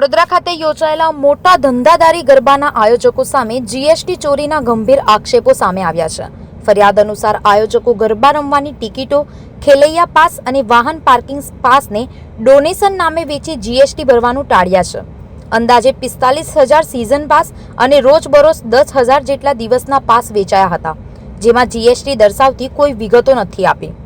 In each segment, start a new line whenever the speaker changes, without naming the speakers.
વડોદરા ખાતે યોજાયેલા મોટા ધંધાદારી ગરબાના આયોજકો સામે જીએસટી ચોરીના ગંભીર આક્ષેપો સામે આવ્યા છે. ફરિયાદ અનુસાર આયોજકો ગરબા રમવાની ટિકિટો, ખેલૈયા પાસ અને વાહન પાર્કિંગ પાસને ડોનેશન નામે વેચી જીએસટી ભરવાનું ટાળ્યા છે. અંદાજે પિસ્તાલીસ હજાર સિઝન પાસ અને રોજબરોજ દસ હજાર જેટલા દિવસના પાસ વેચાયા હતા, જેમાં જીએસટી દર્શાવતી કોઈ વિગતો નથી આપી.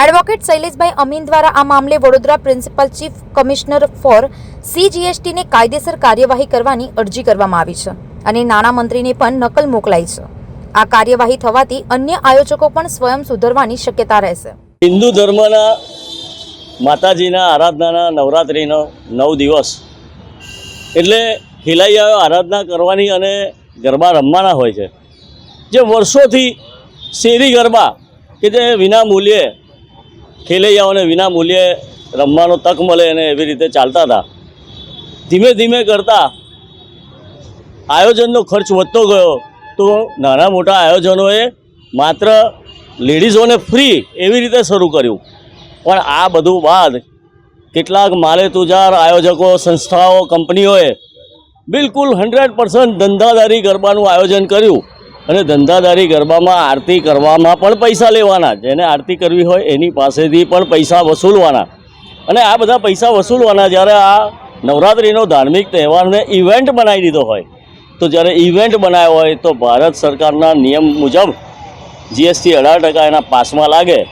એડવોકેટ શૈલેષભાઈ અમીન દ્વારા આ મામલે Vadodara principal chief commissioner for સીજીએસટીને કાયદેસર કાર્યવાહી કરવાની અરજી કરવામાં આવી છે અને નાણામંત્રીને પણ નકલ મોકલાઈ છે. આ કાર્યવાહી થવાથી અન્ય આયોજકો પણ સ્વયં સુધરવાની શક્યતા રહેશે.
હિન્દુ ધર્મના માતાજીના આરાધનાના નવરાત્રિનો નવ દિવસ એટલે ખેલૈયાઓ આરાધના કરવાની અને ગરબા રમવાના હોય છે. જે વર્ષોથી શેરી ગરબા કે જે વિના મૂલ્યે ખેલૈયાઓને વિના મૂલ્યે રમવાનો તક મળે અને એવી રીતે ચાલતા હતા. ધીમે ધીમે કરતાં આયોજનનો ખર્ચ વધતો ગયો તો નાના મોટા આયોજનોએ માત્ર લેડીઝોને ફ્રી એવી રીતે શરૂ કર્યું. પણ આ બધું બાદ કેટલાક માલે તુજાર આયોજકો, સંસ્થાઓ, કંપનીઓએ બિલકુલ હંડ્રેડ પર્સન્ટ ધંધાદારી ગરબાનું આયોજન કર્યું અને ધંધાદારી ગરબામાં આરતી કરવામાં પણ પૈસા લેવાના. જેને આરતી કરવી હોય એની પાસેથી પણ પૈસા વસૂલવાના. અને આ બધા પૈસા વસૂલવાના જ્યારે આ નવરાત્રિનો ધાર્મિક તહેવારને ઇવેન્ટ બનાવી દીધો હોય. તો જ્યારે ઇવેન્ટ બનાવ્યો હોય તો ભારત સરકારના નિયમ મુજબ જીએસટી અઢાર ટકા એના પાસમાં લાગે.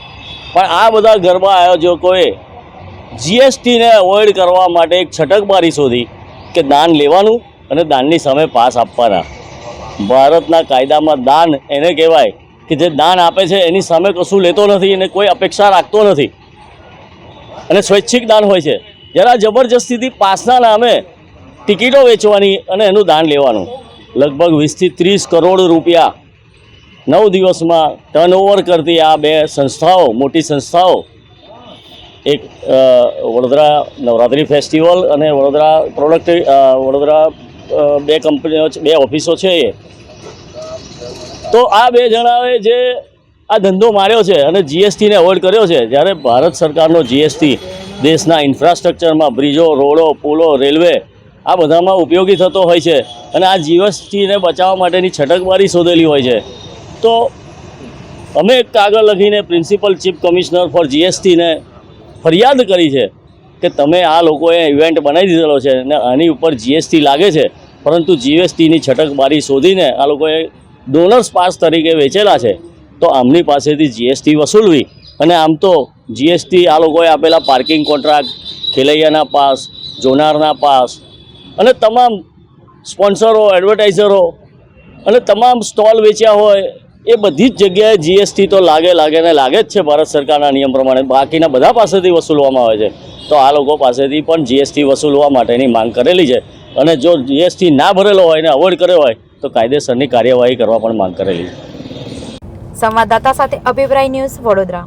પણ આ બધા ગરબા આયોજકોએ જીએસટીને અવોઇડ કરવા માટે એક છટકબારી શોધી કે દાન લેવાનું અને દાનની સામે પાસ આપવાના. ભારતના કાયદામાં દાન એને કહેવાય કે જે દાન આપે છે એની સામે કશું લેતો નથી અને કોઈ અપેક્ષા રાખતો નથી. અને સ્વૈચ્છિક દાન હોય છે. જ્યારે આ જબરજસ્તીથી પાસના નામે ટિકિટો વેચવાની અને એનું દાન લેવાનું. લગભગ વીસથી ત્રીસ કરોડ રૂપિયા નવ દિવસમાં ટર્નઓવર કરતી આ બે સંસ્થાઓ, મોટી સંસ્થાઓ, એક વડોદરા નવરાત્રિ ફેસ્ટિવલ અને વડોદરા પ્રોડક્ટ વડોદરા બે કંપનીઓ બે ઓફિસો છે એ. તો આ બે જણાએ જે આ ધંધો માર્યો છે અને જીએસટીને અવોઇડ કર્યો છે, જ્યારે ભારત સરકારનો જીએસટી દેશના ઇન્ફ્રાસ્ટ્રક્ચરમાં બ્રિજો, રોડો, પુલો, રેલવે આ બધામાં ઉપયોગી થતો હોય છે અને આ જીએસટીને બચાવવા માટેની છટકબારી શોધેલી હોય છે. તો અમે એક કાગળ લખીને પ્રિન્સિપલ ચીફ કમિશનર ફોર જીએસટીને ફરિયાદ કરી છે કે તમે આ લોકોએ ઇવેન્ટ બનાવી દીધેલો છે અને આની ઉપર જીએસટી લાગે છે, પરંતુ જીએસટીની છટકબારી શોધીને આ લોકોએ ડોનર્સ પાસ તરીકે વેચેલા છે. તો આમની પાસેથી જીએસટી વસૂલવી અને આમ તો જીએસટી આ લોકોએ આપેલા પાર્કિંગ કોન્ટ્રાક્ટ ખેલૈયાના પાસ, જોનારના પાસ અને તમામ સ્પોન્સરો, એડવર્ટાઇઝરો અને તમામ સ્ટોલ વેચ્યા હોય, એ બધી જ જગ્યાએ જીએસટી તો લાગે લાગે ને લાગે જ છે ભારત સરકારના નિયમ પ્રમાણે. બાકીના બધા પાસેથી વસૂલવામાં આવે છે. તો આ લોકો પાસેથી પણ જીએસટી વસૂલવા માટેની માંગ કરેલી છે. અને જો જીએસટી ના ભરેલો હોય ને અવોઇડ કર્યો હોય, તો કાયદેસરની કાર્યવાહી કરવા પણ માંગ કરેલી છે.
સંવાદદાતા સાથે અભિપ્રાય ન્યૂઝ વડોદરા.